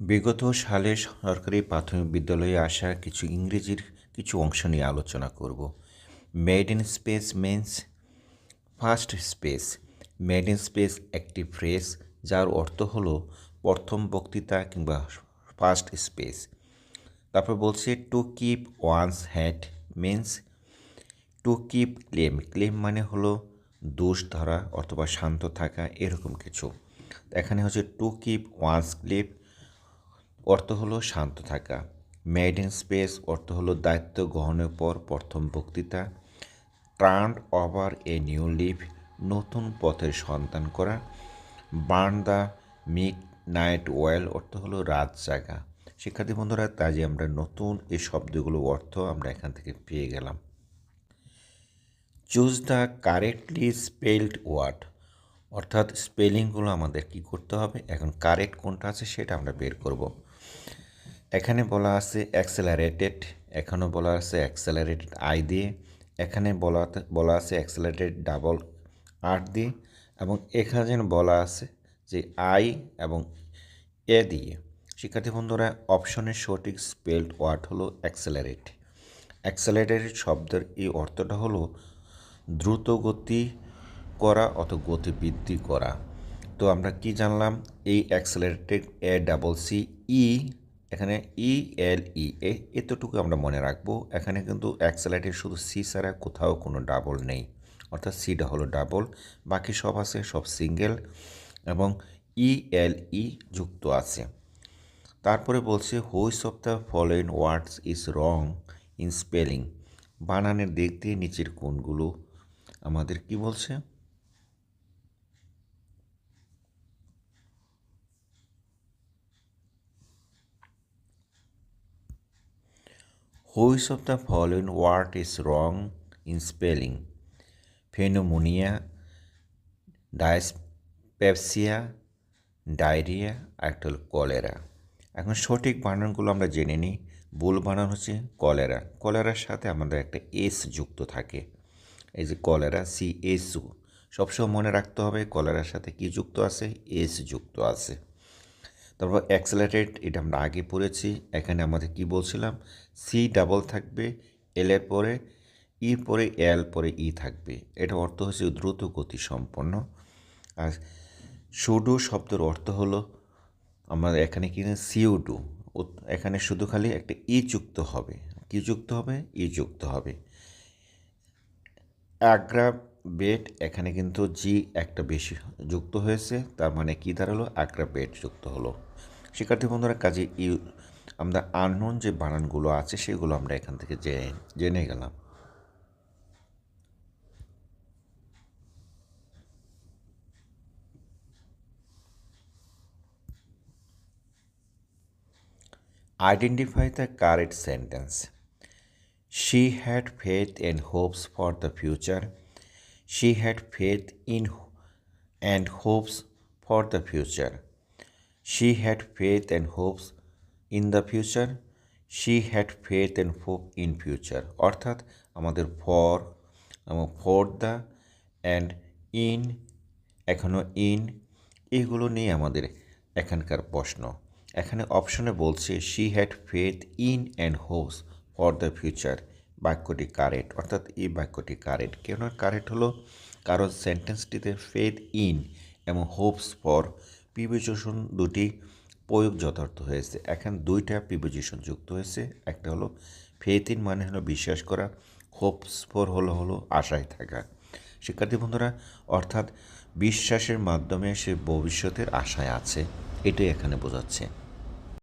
বিগত সালে সরকারি প্রাথমিক বিদ্যালয়ে আসা কিছু ইংরেজির কিছু অংশ নিয়ে আলোচনা করব। Made in space means first space made in space একটি ফ্রেজ যার অর্থ হলো প্রথম বক্তৃতা কিংবা ফার্স্ট স্পেস তারপর বলছে to keep once had means to keep claim claim মানে হলো দোষ ধরা অথবা শান্ত থাকা, এরকম কিছু। এখানে হচ্ছে টু কিপ ওয়ান্স ক্লিপ অর্থ হলো শান্ত থাকা। মেড ইন স্পেস অর্থ হলো দায়িত্ব গ্রহণের পর প্রথম বক্তৃতা। Turned over a new leaf নতুন পথের সন্তান করা। Burn the midnight oil অর্থ হলো রাত জাগা। শিক্ষার্থী বন্ধুরা, তাই আমরা নতুন এই শব্দগুলো অর্থ আমরা এখান থেকে পেয়ে গেলাম। Choose the correctly spelled word অর্থাৎ স্পেলিংগুলো আমাদের কি করতে হবে? এখন কারেক্ট কোনটা আছে সেটা আমরা বের করব। এখানে বলা আছে অ্যাক্সেলারেটেড এখানেও বলা আছে অ্যাক্সেলারেটেড আই দিয়ে, এখানে বলা বলা আছে অ্যাক্সেলারেটেড ডাবল আর দিয়ে, এবং এখানে যেন বলা আছে যে আই এবং এ দিয়ে। শিক্ষার্থী বন্ধুরা অপশনের সঠিক স্পেলড ওয়ার্ড হলো অ্যাক্সেলারেট অ্যাক্সেলারেটেড শব্দের এই অর্থটা হলো দ্রুত গতি করা অথবা গতি বৃদ্ধি করা। তো আমরা কি জানলাম? এই accelerated A double C E এখানে ই এল ই এ এতটুকু আমরা মনে রাখব। এখানে কিন্তু এক অ্যাক্সেলারেটেড শুধু সি ছাড়া কোথাও কোনো ডাবল নেই। অর্থাৎ সিটা হলো ডাবল বাকি সব আছে, সব সিঙ্গেল এবং ই এল ই যুক্ত আছে। তারপরে বলছে which of the following words is wrong in spelling বানানের দিক দিয়ে নিচের কোনগুলো আমাদের কি বলছে? Which of the following word is wrong in spelling pneumonia dyspepsia diarrhoea একটা হলো কলেরা এখন সঠিক বানানগুলো আমরা জেনে নিই। ভুল বানান হচ্ছে কলেরা কলেরার সাথে আমাদের একটা এস যুক্ত থাকে। এই যে কলেরা সি এস সবসময় মনে রাখতে হবে কলেরার সাথে কি যুক্ত আছে? এস যুক্ত আছে। তারপর অ্যাক্সেলারেট এটা আমরা আগে পড়েছি, এখানে আমাদের কি বলছিলাম? সি ডাবল থাকবে এলের পরে ই পরে এল পরে ই থাকবে। এটা অর্থ হচ্ছে দ্রুত গতি সম্পন্ন। আর সুডু শব্দের অর্থ হলো আমাদের এখানে কি সিউডু এখানে শুধু খালি একটা ই যুক্ত হবে। কি যুক্ত হবে? ই যুক্ত হবে। আগ্রা বেড এখানে কিন্তু জি একটা বেশি যুক্ত হয়েছে, তার মানে কি দাঁড়াল? আগ্রা বেড যুক্ত হলো। শিক্ষার্থী বন্ধুরা, কাজে ইউ, আমরা আননোন যে বানানগুলো আছে, সেগুলো আমরা এখান থেকে জেনে গেলাম। Identify the correct sentence she had faith and hopes for the future she had faith in and hopes for the future She had faith and hopes in the future. She had faith and hope in future. অর্থাৎ আমাদের for এবং for the and in এখনও in এগুলো নিয়ে আমাদের এখানকার প্রশ্ন। এখানে অপশনে বলছে she had faith in and hopes for the future বাক্যটি কারেক্ট অর্থাৎ এই বাক্যটি কারেক্ট কেন কারেক্ট হলো কারণ সেন্টেন্সটিতে ফেথ ইন এবং হোপস ফর প্রিপোজিশন দুটি প্রয়োগ যথার্থ হয়েছে। এখন দুইটা প্রিপোজিশন যুক্ত হয়েছে। একটা হলো ফেথ ইন মানে হলো বিশ্বাস করা হোপস ফর হলো হলো আশায় থাকা। শিক্ষার্থী বন্ধুরা, অর্থাৎ বিশ্বাসের মাধ্যমে সে ভবিষ্যতের আশায় আছে, এটাই এখানে বোঝাচ্ছে।